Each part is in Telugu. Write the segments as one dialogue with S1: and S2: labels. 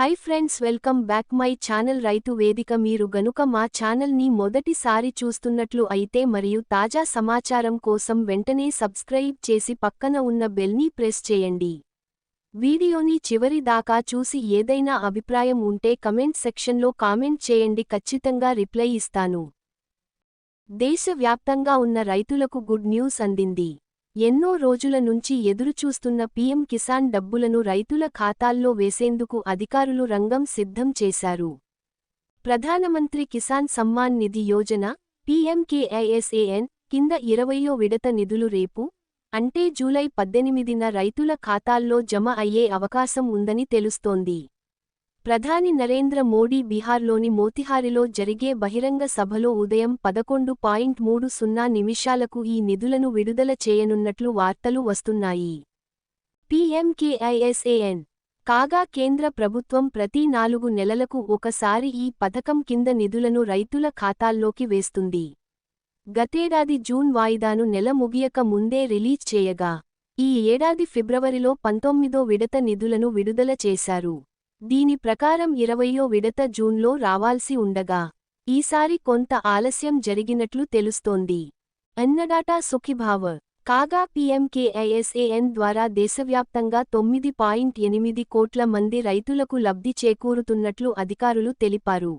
S1: Hi friends welcome back my channel Raithu Vedika మీరు గనుక మా ఛానల్ని మొదటిసారి చూస్తున్నట్లు అయితే మరియు తాజా సమాచారం కోసం వెంటనే సబ్స్క్రైబ్ చేసి పక్కన ఉన్న బెల్ని ప్రెస్ చేయండి. వీడియోని చివరి దాకా చూసి ఏదైనా అభిప్రాయం ఉంటే కమెంట్ సెక్షన్లో కామెంట్ చేయండి. ఖచ్చితంగా రిప్లై ఇస్తాను. దేశవ్యాప్తంగా ఉన్న రైతులకు గుడ్ న్యూస్ అందింది. ఎన్నో రోజుల నుంచి ఎదురుచూస్తున్న పీఎం కిసాన్ డబ్బులను రైతుల ఖాతాల్లో వేసేందుకు అధికారులు రంగం సిద్ధం చేశారు. ప్రధానమంత్రి కిసాన్ సమ్మాన్ నిధి యోజన పీఎంకేఐఎస్ఏఎన్ కింద ఇరవయో విడత నిధులు రేపు అంటే జూలై పద్దెనిమిదిన రైతుల ఖాతాల్లో జమ అయ్యే అవకాశం ఉందని తెలుస్తోంది. ప్రధాని నరేంద్ర మోడీ బీహార్లోని మోతిహారిలో జరిగే బహిరంగ సభలో ఉదయం పదకొండు పాయింట్ మూడు సున్నా నిమిషాలకు ఈ నిధులను విడుదల చేయనున్నట్లు వార్తలు వస్తున్నాయి. పీఎంకేఐఎస్ఏఎన్. కాగా కేంద్ర ప్రభుత్వం ప్రతి నాలుగు నెలలకు ఒకసారి ఈ పథకం కింద నిధులను రైతుల ఖాతాల్లోకి వేస్తుంది. గతేడాది జూన్ వాయిదాను నెల ముగియక ముందే రిలీజ్ చేయగా ఈ ఏడాది ఫిబ్రవరిలో పంతొమ్మిదో విడత నిధులను విడుదల చేశారు. దీని ప్రకారం ఇరవయో విడత జూన్లో రావాల్సి ఉండగా ఈసారి కొంత ఆలస్యం జరిగినట్లు తెలుస్తోంది. అన్నడాటా సుఖిభావ. కాగా పీఎంకేఐఎస్ఏఎన్ ద్వారా దేశవ్యాప్తంగా తొమ్మిది పాయింట్ ఎనిమిది కోట్ల మంది రైతులకు లబ్ధి చేకూరుతున్నట్లు అధికారులు తెలిపారు.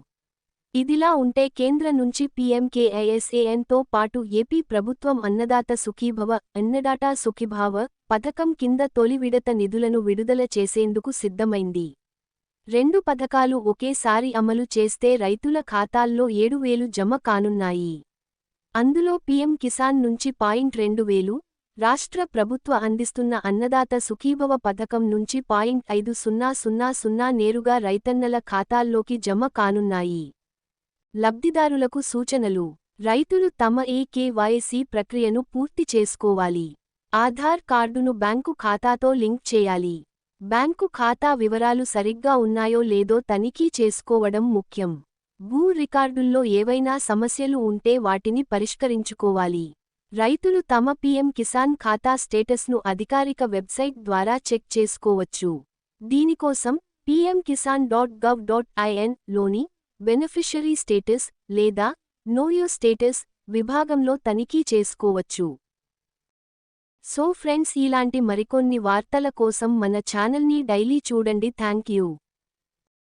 S1: ఇదిలా ఉంటే కేంద్ర నుంచి పీఎంకేఐఎస్ఏఎన్తో పాటు ఏపీ ప్రభుత్వం అన్నదాత సుఖీభవ అన్నడాటా సుఖిభావ పథకం కింద తొలి విడత నిధులను విడుదల చేసేందుకు సిద్ధమైంది. రెండు పథకాలు ఒకేసారి అమలు చేస్తే రైతుల ఖాతాల్లో ఏడు వేలు జమ కానున్నాయి. అందులో పీఎం కిసాన్ నుంచి పాయింట్ రెండు వేలు రాష్ట్ర ప్రభుత్వ అందిస్తున్న అన్నదాత సుఖీభవ పథకం నుంచి పాయింట్ ఐదు సున్నా సున్నా సున్నా నేరుగా రైతన్నల ఖాతాల్లోకి జమ కానున్నాయి. లబ్ధిదారులకు సూచనలు రైతులు తమ ఏకేవైసీ ప్రక్రియను పూర్తి చేసుకోవాలి. ఆధార్ కార్డును బ్యాంకు ఖాతాతో లింక్ చేయాలి. బ్యాంకు ఖాతా వివరాలు సరిగ్గా ఉన్నాయో లేదో తనిఖీ చేసుకోవడం ముఖ్యం. భూ రికార్డుల్లో ఏవైనా సమస్యలు ఉంటే వాటిని పరిష్కరించుకోవాలి. రైతులు తమ పీఎం కిసాన్ ఖాతా స్టేటస్ను అధికారిక వెబ్సైట్ ద్వారా చెక్ చేసుకోవచ్చు. దీనికోసం PM Kisan dot gov dot ఐఎన్లోని beneficiary status లేదా నోయో స్టేటస్ విభాగంలో తనిఖీ చేసుకోవచ్చు. సో ఫ్రెండ్స్ ఇలాంటి మరికొన్ని వార్తల కోసం మన ఛానల్ని డైలీ చూడండి. Thank you.